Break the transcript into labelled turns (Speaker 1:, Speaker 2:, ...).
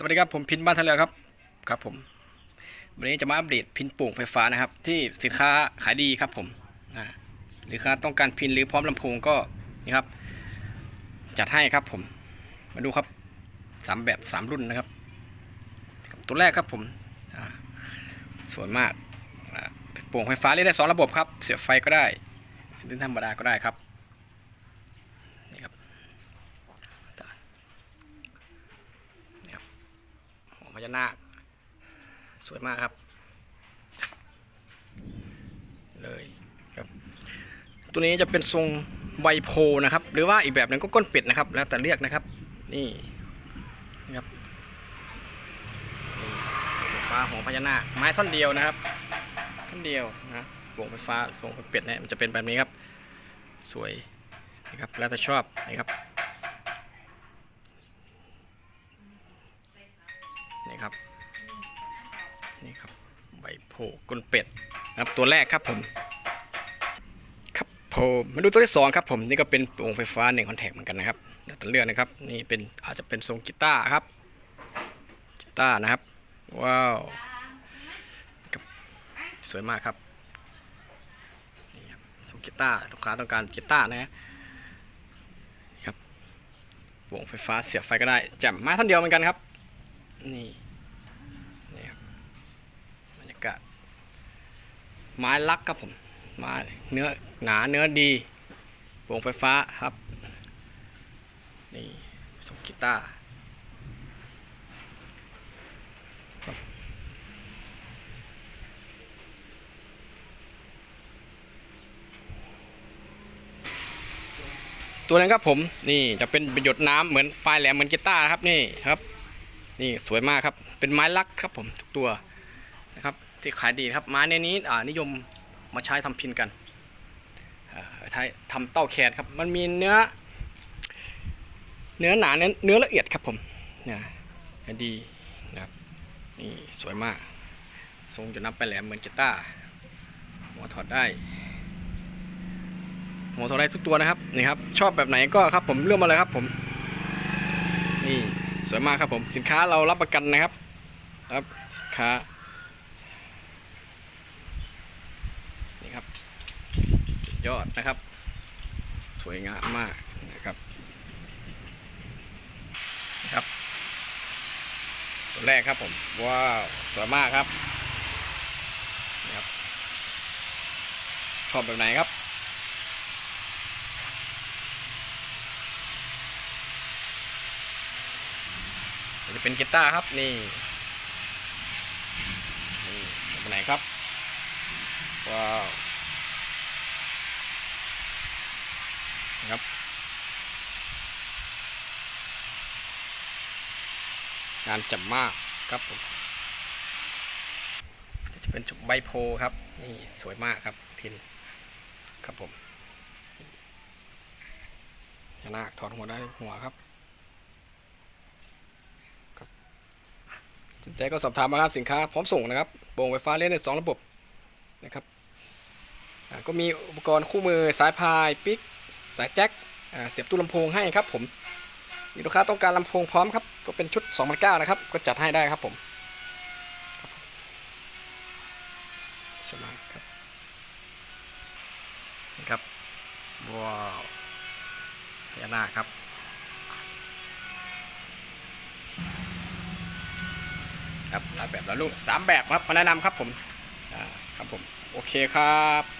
Speaker 1: สวัสดีครับผมพินบ้านทะเลครับครับผมวันนี้จะมาอัปเดตพินโป่งไฟฟ้านะครับ ที่สินค้าขายดีครับผมอ่าหรือค้าต้องการพินหรือพร้อมลำโพงก็นี่ครับ จัดให้ครับผม มาดูครับสามแบบสามรุ่นนะครับ ตัวแรกครับผมอ่าสวยมากอ่าโป่งไฟฟ้าเล่นได้สองระบบครับ เสียบไฟก็ได้เล่นธรรมดาก็ได้ครับนี่ครับ หัวพ ญานาค สวยมากครับ เลยครับ ตัวนี้จะเป็นทรงใบโพนะครับ หรือว่าอีกแบบหนึ่งก็ก้นเป็ดนะครับ แล้วแต่เรียกนะครับ นี่นะครับไฟฟ้าหัวพญานาคไม้ท่อนเดียวนะครับท่อนเดียวนะวงไฟฟ้าทรงเป็ดเนี่ยมันจะเป็นแบบนี้ครับ สวยนะครับแล้วแต่ชอบนะครับ นี่ครับ นี่ครับใบโพก้นเป็ดนะครับตัวแรกครับผมครับผมมาดูตัวที่สองครับผมนี่ก็เป็นวงไฟฟ้าหนึ่งคอนแทคเหมือนกันนะครับแต่ตัวเลือกนะครับนี่เป็นอาจจะเป็นทรงกีตาร์ครับกีตาร์นะครับว้าวสวยมากครับนี่ครับทรงกีตาร์ลูกค้าต้องการกีตาร์นะฮะครับวงไฟฟ้าเสียบไฟก็ได้แจ่มไม้ท่อนเดียวเหมือนกันครับ นี่ กาศไม้ลักครับผมไม้เนื้อหนาเนื้อดีวงไฟฟ้าครับ นี่ส่งกีตาร์ตัวนั้นครับผมนี่จะเป็นประโยชน์น้ำเหมือนปลายแหลมเหมือนกีตาร์ครับนี่ครับ นี่สวยมากครับ เป็นไม้ลักครับผมทุกตัวนะครับ ที่ขายดีครับไม้ในนี้อ่านิยมมาใช้ทำพินกันใช้ทำเต้าแคนครับ มันมีเนื้อ เนื้อหนาเนื้อเนื้อละเอียดครับผมเนี่ยดีนะครับนี่สวยมาก ทรงจะนับไปแหลมเหมือนกีตาร์หัวถอดได้หัวถอดได้ทุกตัวนะครับนี่ครับ ชอบแบบไหนก็ครับผมเลือกมาเลยครับผม นี่สวยมากครับผม สินค้าเรารับประกันนะครับ ครับสินค้า ครับ สุดยอดนะครับ สวยงามมากนะครับนะครับตัวแรกครับผมว้าวสวยมากครับนี่ครับ ชอบแบบไหนครับจะเป็นกีตาร์ครับนี่นี่เป็นไหนครับว้าว นะครับงานจับมากครับผมจะเป็นจุกใบโพครับ นี่สวยมากครับพินครับผมชนะถอดหัวได้หัวครับสนใจก็สอบถามมาครับสินค้าพร้อมส่งนะครับโป่งไฟฟ้าเล่นในสองระบบนะครับก็มีอุปกรณ์คู่มือสายพาย ปิก สายแจ็คเสียบตู้ลำโพงให้ครับผมมีลูกค้าต้องการลำโพงพร้อมครับก็เป็นชุด2 0 0นะครับ ก็จัดให้ได้ครับผมครับผมสวยมาครับนี่ครับว้าวพญานาคครับครับหลายแบบหลายรูปสามแบบครับมาแนะนำครับผมครับผม โอเคครับ